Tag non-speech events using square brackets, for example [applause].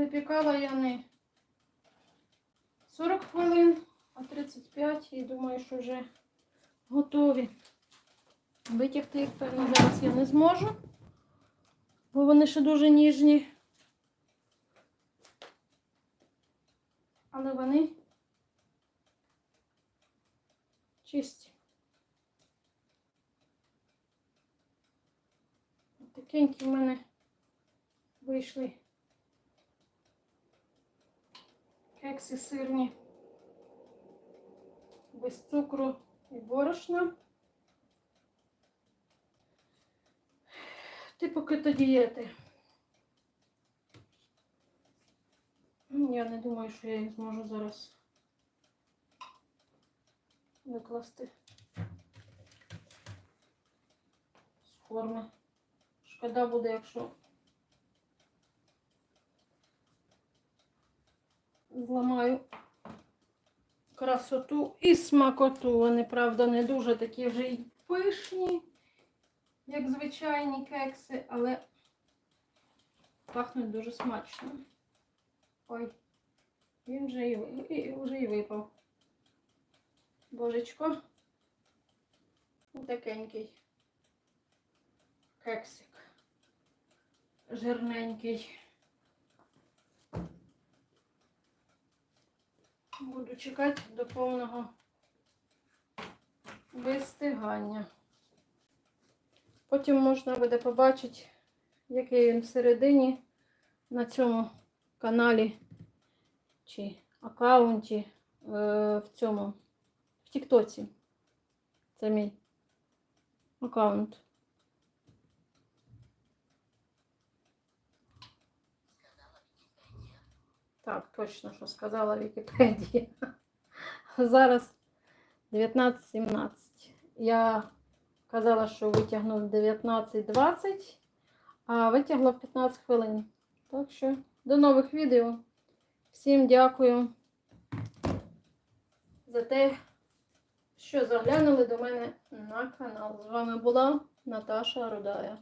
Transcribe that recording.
Випікала я не 40 хвилин, а 35 і думаю, що вже готові. Витягти їх, певно, зараз я не зможу, бо вони ще дуже ніжні. Але вони чисті. Такенькі в мене вийшли кекси сирні без цукру і борошна. Типу кетодієти. Ну, Я не думаю, що я їх зможу зараз викласти з форми. Шкода буде, якщо зламаю красоту і смакоту. Вони, правда, не дуже такі вже й пишні, як звичайні кекси, але пахнуть дуже смачно. Ой, він вже і, і, вже і випав. Божечко. Такенький кексик. Жирненький. Буду чекати до повного вистигання. Потім можна буде побачити, який він всередині на цьому каналі чи аккаунті е, в цьому, в Тіктоці. Це мій аккаунт. Так, точно, що сказала Вікіпедія. [laughs] Зараз 19.17. Я казала, що витягну в 19.20, а витягла в 15 хвилин. Так що до нових відео. Всім дякую за те, що заглянули до мене на канал. З вами була Наташа Рудая.